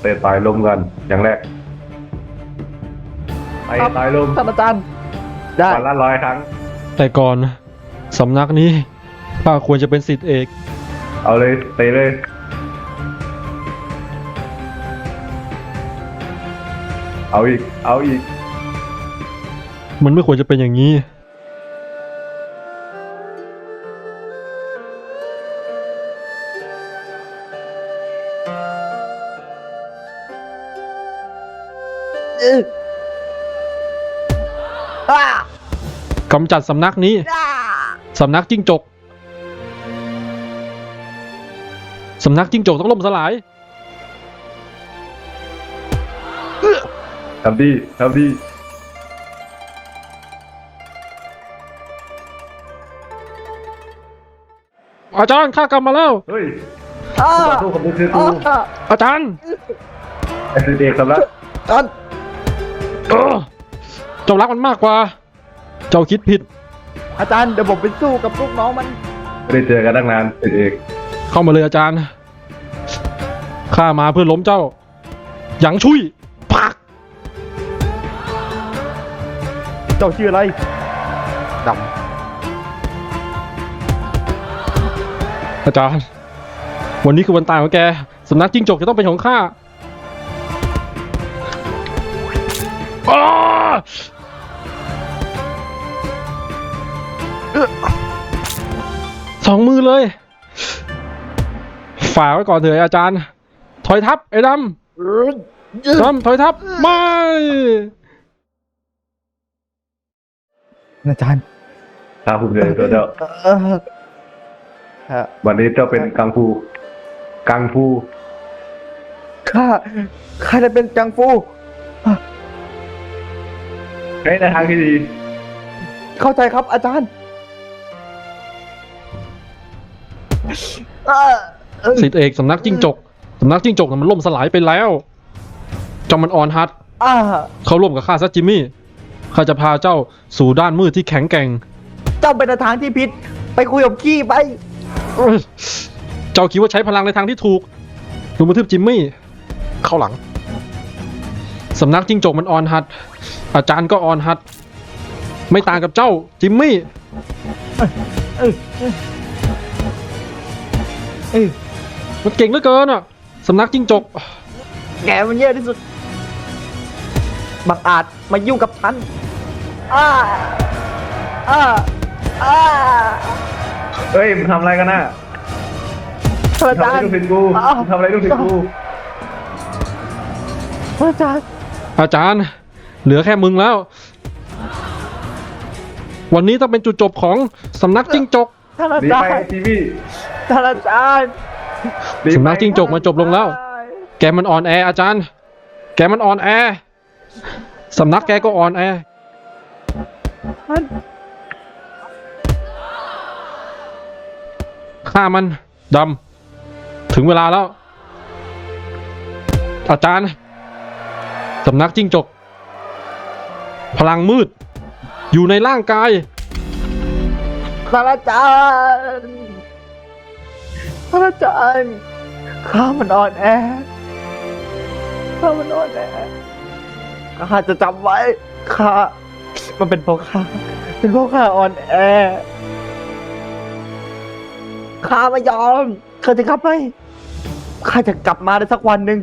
เตะต่อยลมกันอย่างแรกไปต่อยลมท่านอาจารย์ ได้วันละร้อยครั้ง แต่ก่อนสำนักนี้ข้าควรจะเป็นสิทธิเอก เอาเลยเตะเลยเอาอีก เอาอีก มันไม่ควรจะเป็นอย่างนี้ กำจัดสำนักนี้อ้าสำนักจิ้งจก สำนักจิ้งจกต้องล่มสลาย ทำดีทำดีอาจารย์ข้ากลับมาแล้ว เฮ้ยอ้าต่อสู้กับมือคือกูอ้าอาจารย์ไอ้สิเอกสำนัก อาจารย์ เออเจ้ารักมันมากกว่า เจ้าคิดผิด อาจารย์เดี๋ยวผมไปสู้กับลูกน้องมัน ไม่ได้เจอกันตั้งนานสิเอกเข้ามาเลยอาจารย์ ข้ามาเพื่อล้มเจ้า หยางชุยปัก เจ้าชื่ออะไรดอาจารย์ วันนี้คือวันตายของแก สำนักจิ้งจกจะต้องเป็นของข้า อ้าสองมือเลยฝากไว้ก่อนเถอะอาจารย์ ถอยทับไอ้ดำอื้อำดำถอยทับไม่อาจารย์ถ้าภูมิใจในตัวเจ้าเออฮะวันนี้เจ้าเป็นกังฟูกังฟูข้าข้าจะเป็นจังฟู ใช้ในทางที่ดี เข้าใจครับอาจารย์เออเออสิทธิเอกสำนักจิ้งจกสำนักจิ้งจกน่ะมันล่มสลายไปแล้วเจ้ามันอ่อนฮัดอ่าเข้าร่วมกับข้าซะจิมมี่ข้าจะพาเจ้าสู่ด้านมืดที่แข็งแกร่ง เจ้าเป็นในทางที่ผิด ไปคุยกับขี้ไปเอ้ยเจ้าคิดว่าใช้พลังในทางที่ถูกดูมาทึบจิมมี่ เข้าหลัง สำนักจิ้งจกมันอ่อนหัด อาจารย์ก็อ่อนหัด ไม่ต่างกับเจ้า จิมมี่เออเออเออมันเก่งเหลือเกินอะสำนักจิ้งจก แกมันเยอะที่สุด บังอาจมายุ่งกับฉันอ้าอ้าอ้าเฮ้ยมึงทำอะไรกันน่ะพระมึงอาทำอะไรจารย์ลูกศิษย์กูอ้าว มึงทำอะไรลูกศิษย์กูพระอาจารย์ อาจารย์ เหลือแค่มึงแล้ว วันนี้ต้องเป็นจุดจบของสำนักจิ้งจกท่านอาหนีจารไปย์ทีวีท่านอาจารย์หนีไปสำนักจิ้งจกมันจบลงแล้ว แกมันอ่อนแออาจารย์ แกมันอ่อนแอสำนักแกก็อ่อนแอ ท่านฆ่ามันดำถึงเวลาแล้ว อาจารย์สำนักจิ้งจก พลังมืด อยู่ในร่างกายท่านอาจารย์ท่านอาจารย์ข้ามันอ่อนแอข้ามันอ่อนแอข้าจะจำไว้ข้ามันเป็นเพราะข้าเป็นเพราะข้าอ่อนแอข้าไม่ยอมข้าจะกลับไปข้าจะกลับมาในสักวันหนึ่ง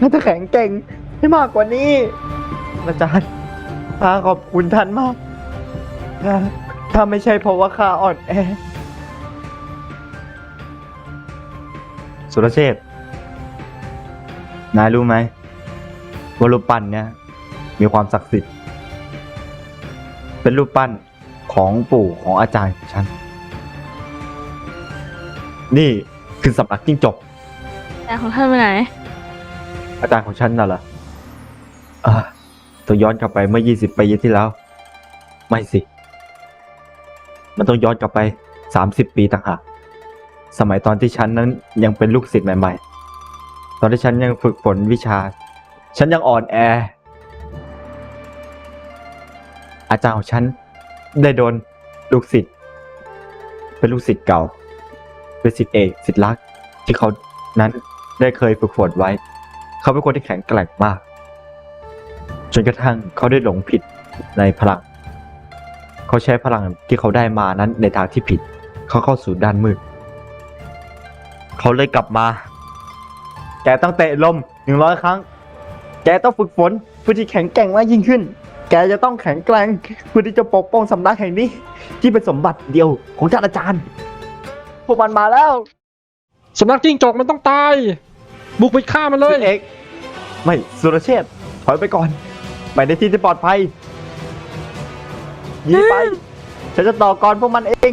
น่าจะแข็งเก่งให้มากกว่านี้อาจารย์ ข้าขอบคุณท่านมาก ถ้าถ้าไม่ใช่เพราะว่าข้าอ่อนแอ สุรเชษฐ์นายรู้ไหมว่ารูปปั้นเนี่ยมีความศักดิ์สิทธิ์ เป็นรูปปั้นของปู่ของอาจารย์ของฉัน นี่คือสำนักจิ้งจก แต่ของท่านไปไหน อาจารย์ของฉันน่ะเหรออ่า ต้องย้อนกลับไปเมื่อ 20 ปีที่แล้ว ไม่สิ มันต้องย้อนกลับไป 30 ปีต่างหากสมัยตอนที่ฉันนั้นยังเป็นลูกศิษย์ใหม่ ๆ ตอนที่ฉันยังฝึกฝนวิชา ฉันยังอ่อนแอ อาจารย์ของฉันได้โดนลูกศิษย์เป็นลูกศิษย์เก่า เป็นศิษย์เอกศิษย์รักที่เขานั้นได้เคยฝึกฝนไว้ เขาเป็นคนที่แข็งแกร่งมาก นกระทั่งเขาได้หลงผิดในพลัง เขาใช้พลังที่เขาได้มานั้นในทางที่ผิด เขาเข้าสู่ด้านมืด เขาเลยกลับมา แกต้องเตะลมหนึ่งร้อยครั้ง แกต้องฝึกฝนเพื่อที่แข็งแกร่งมากยิ่งขึ้น แกจะต้องแข็งแกร่งเพื่อที่จะปกป้องสำนักแห่งนี้ ที่เป็นสมบัติเดียวของท่านอาจารย์ พวกมันมาแล้ว สำนักจิ้งจกมันต้องตาย บุกไปฆ่ามันเลยสิเอก ไม่สุรเชษฐ์ถอยไปก่อน ไปในที่ที่ปลอดภัยหนีไป ฉันจะต่อกรพวกมันเอง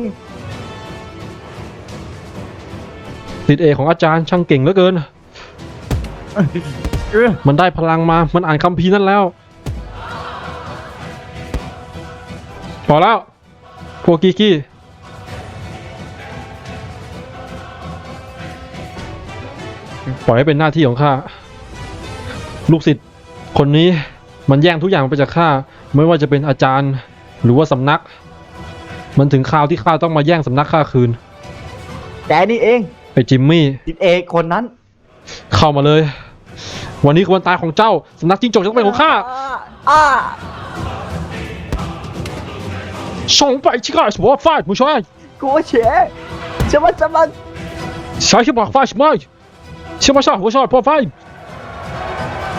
สิทธิเอกของอาจารย์ช่างเก่งเหลือเกิน มันได้พลังมา มันอ่านคัมภีร์นั่นแล้ว พอแล้ว พวกกีกี้ปล่อยให้เป็นหน้าที่ของข้า ลูกศิษย์คนนี้ มันแย่งทุกอย่างไปจากข้าไม่ว่าจะเป็นอาจารย์หรือว่าสำนัก มันถึงคราวที่ข้าต้องมาแย่งสำนักข้าคืนแกนี่เองไอ้จิมมี่สิเอกคนนั้น เข้ามาเลย วันนี้คือวันตายของเจ้าสำนักจิ้งจกจะต้องเป็นของข้าอ่าส่งไปที่ข้าสวอฟาดผู้ชายกูเฉยจะมาจะมาใช้ที่บอกฟาดไม่เชื่อมาชอบหัวชอบพอไฟชิงาช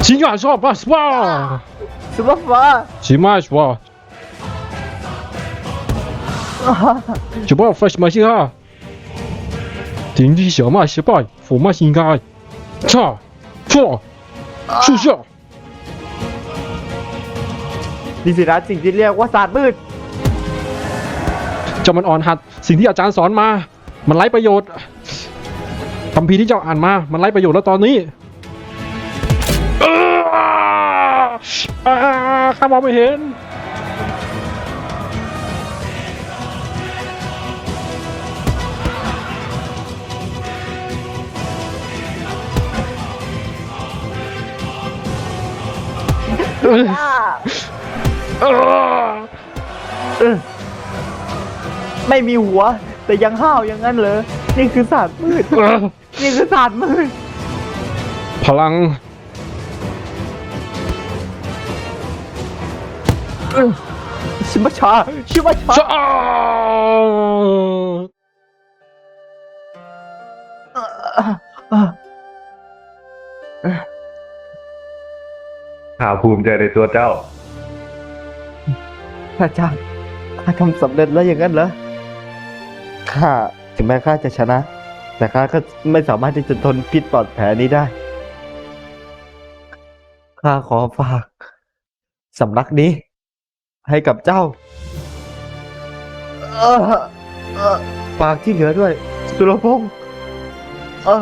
Signor, so, was war? Super war. Simage war. Tu vois, fâche ma gira. T'es une vie, ma, je sais pas, faut ma singa. Ça, fort, chouchou. นี่สินะสิ่งที่เรียกว่าศาสตร์มืด จอมันอ่อนหัด สิ่งที่อาจารย์สอนมา มันไร้ประโยชน์คำพีที่เจ้าอ่านมา มันไร้ประโยชน์แล้วตอนนี้ ข้ามองไม่เห็นอ้าไม่มีหัว แต่ยังห้าวอย่างนั้นเหรอ นี่คือศาสตร์มืดอ้านี่คือศาสตร์มืด พลัง ชิมาชาชิมาชาจ้าข้าภูมิใจในตัวเจ้า พระเจ้าข้าทำสำเร็จแล้วอย่างนั้นเหรอข้าถึงแม้ข้าจะชนะ แต่ข้าก็ไม่สามารถที่จะทนพิษปลอดแผลนี้ได้ข้าขอฝากสำนักนี้ ให้กับเจ้าเออเออฝากที่เหลือด้วย สุรพงษ์เออ